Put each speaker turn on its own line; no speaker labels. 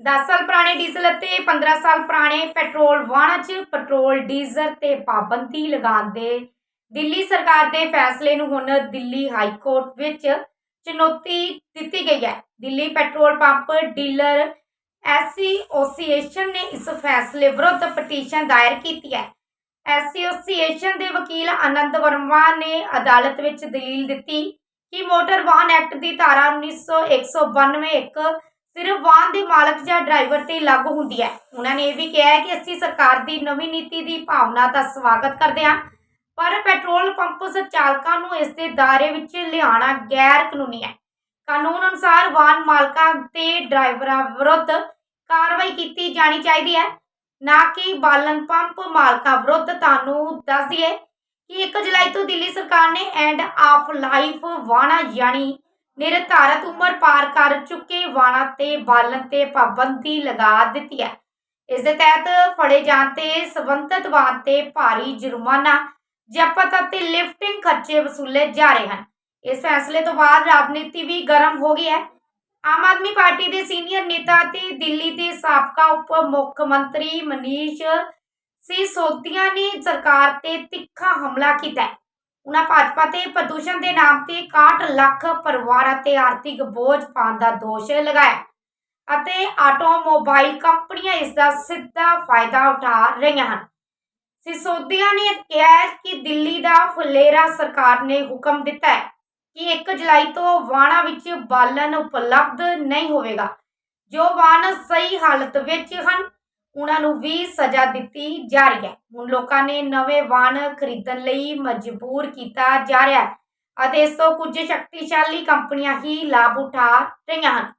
10 ਸਾਲ ਪੁਰਾਣੇ ਡੀਜ਼ਲ ਅਤੇ 15 ਸਾਲ ਪੁਰਾਣੇ ਪੈਟਰੋਲ ਵਾਹਨਾਂ 'ਚ ਪੈਟਰੋਲ, ਡੀਜ਼ਲ ਤੇ ਪਾਬੰਦੀ ਲਗਾਉਣ ਦੇ ਦਿੱਲੀ ਸਰਕਾਰ ਦੇ ਫੈਸਲੇ ਨੂੰ ਹੁਣ ਦਿੱਲੀ ਹਾਈ ਕੋਰਟ ਵਿੱਚ ਚੁਣੌਤੀ ਦਿੱਤੀ ਗਈ ਹੈ। Delhi petrol pump dealer association ਨੇ ਇਸ ਫੈਸਲੇ ਵਿਰੁੱਧ ਪਟੀਸ਼ਨ ਦਾਇਰ ਕੀਤੀ ਹੈ। ਐਸੋਸੀਏਸ਼ਨ ਦੇ ਵਕੀਲ ਆਨੰਦ ਵਰਮਾ ਨੇ ਅਦਾਲਤ ਵਿੱਚ ਦਲੀਲ ਦਿੱਤੀ ਕਿ ਮੋਟਰ ਵਾਹਨ ਐਕਟ ਦੀ ਧਾਰਾ 1900 192 ਇੱਕ ਸਿਰਫ ਵਾਹਨ ਦੇ ਮਾਲਕ ਜਾਂ ਡਰਾਈਵਰ ਤੇ ਲਾਗੂ ਹੁੰਦੀ ਹੈ। ਉਹਨਾਂ ਨੇ ਇਹ ਵੀ ਕਿਹਾ ਹੈ ਕਿ ਅਸੀਂ ਸਰਕਾਰ ਦੀ ਨਵੀਂ ਨੀਤੀ ਦੀ ਭਾਵਨਾ ਦਾ ਸਵਾਗਤ ਕਰਦੇ ਹਾਂ, ਪਰ ਪੈਟਰੋਲ ਪੰਪ ਚਾਲਕਾਂ ਨੂੰ ਇਸ ਦੇ ਦਾਇਰੇ ਵਿੱਚ ਲਿਆਉਣਾ ਗੈਰ ਕਾਨੂੰਨੀ ਹੈ। ਕਾਨੂੰਨ ਅਨੁਸਾਰ ਵਾਹਨ ਮਾਲਕਾਂ ਤੇ ਡਰਾਈਵਰਾਂ ਵਿਰੁੱਧ ਕਾਰਵਾਈ ਕੀਤੀ ਜਾਣੀ ਚਾਹੀਦੀ ਹੈ। ਨਾ ਕਿ ਬਾਲਣ ਪੰਪ ਮਾਲਕਾਂ ਵਿਰੁੱਧ ਤੁਹਾਨੂੰ ਦੱਸ ਦਈਏ ਕਿ 1 ਜੁਲਾਈ ਤੋਂ ਦਿੱਲੀ ਸਰਕਾਰ ਨੇ ਐਂਡ ਆਫ ਲਾਈਫ ਵਾਹਨਾਂ, ਯਾਨੀ ਨਿਰਧਾਰਤ ਉਮਰ ਪਾਰ ਕਰ ਚੁੱਕੇ ਵਾਹਨਾਂ ਤੇ ਬਾਲਣ ਤੇ ਪਾਬੰਦੀ ਲਗਾ ਦਿੱਤੀ ਹੈ। ਇਸ ਦੇ ਤਹਿਤ ਫੜੇ ਜਾਣ ਤੇ ਸਬੰਧਤ ਵਾਹਨ ਤੇ ਭਾਰੀ ਜੁਰਮਾਨਾ ਜ਼ਬਤ ਅਤੇ ਲਿਫਟਿੰਗ ਖਰਚੇ ਵਸੂਲੇ ਜਾ ਰਹੇ ਹਨ। ਇਸ ਫੈਸਲੇ ਤੋਂ ਬਾਅਦ ਰਾਜਨੀਤੀ ਵੀ ਗਰਮ ਹੋ ਗਈ ਹੈ। ਆਮ ਆਦਮੀ ਪਾਰਟੀ ਦੇ ਸੀਨੀਅਰ ਨੇਤਾ ਤੇ ਦਿੱਲੀ ਦੇ ਸਾਬਕਾ ਉਪ ਮੁੱਖ ਮੰਤਰੀ ਮਨੀਸ਼ ਸਿਸੋਦੀਆ ਨੇ ਸਰਕਾਰ ਤੇ ਤਿੱਖਾ ਹਮਲਾ ਕੀਤਾ ਹੈ। ਉਨ੍ਹਾਂ ਭਾਜਪਾ ਤੇ ਪ੍ਰਦੂਸ਼ਣ ਦੇ ਨਾਮ ਤੇ 61 ਲੱਖ ਪਰਿਵਾਰਾਂ ਤੇ ਆਰਥਿਕ ਬੋਝ ਪਾਉਣ ਦਾ ਦੋਸ਼ ਲਗਾਇਆ ਅਤੇ ਆਟੋਮੋਬਾਈਲ ਕੰਪਨੀਆਂ ਇਸ ਦਾ ਸਿੱਧਾ ਫਾਇਦਾ ਉਠਾ ਰਹੀਆਂ ਹਨ। ਸਿਸੋਦੀਆ ਨੇ ਕਿਹਾ ਕਿ ਦਿੱਲੀ ਦਾ ਫੁਲੇਰਾ ਸਰਕਾਰ ਨੇ ਹੁਕਮ ਦਿੱਤਾ ਹੈ ਕਿ 1 ਜੁਲਾਈ ਤੋਂ ਵਾਹਨਾਂ ਵਿੱਚ ਬਾਲਣ ਉਪਲਬਧ ਨਹੀਂ ਹੋਵੇਗਾ। ਜੋ ਵਾਹਨ ਸਹੀ ਹਾਲਤ ਵਿੱਚ ਹਨ ਉਹਨਾਂ ਨੂੰ ਵੀ ਸਜ਼ਾ ਦਿੱਤੀ ਜਾ ਰਹੀ ਹੈ। ਹੁਣ ਲੋਕਾਂ ਨੇ ਨਵੇਂ ਵਾਹਨ ਖਰੀਦਣ ਲਈ ਮਜਬੂਰ ਕੀਤਾ ਜਾ ਰਿਹਾ ਹੈ ਅਤੇ ਇਸ ਤੋਂ ਕੁਝ ਸ਼ਕਤੀਸ਼ਾਲੀ ਕੰਪਨੀਆਂ ਹੀ ਲਾਭ ਉਠਾ ਰਹੀਆਂ ਹਨ।